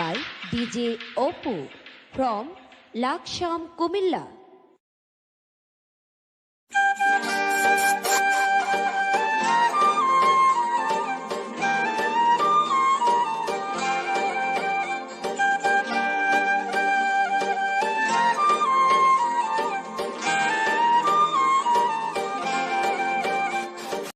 by DJ Apu from Laksam Comilla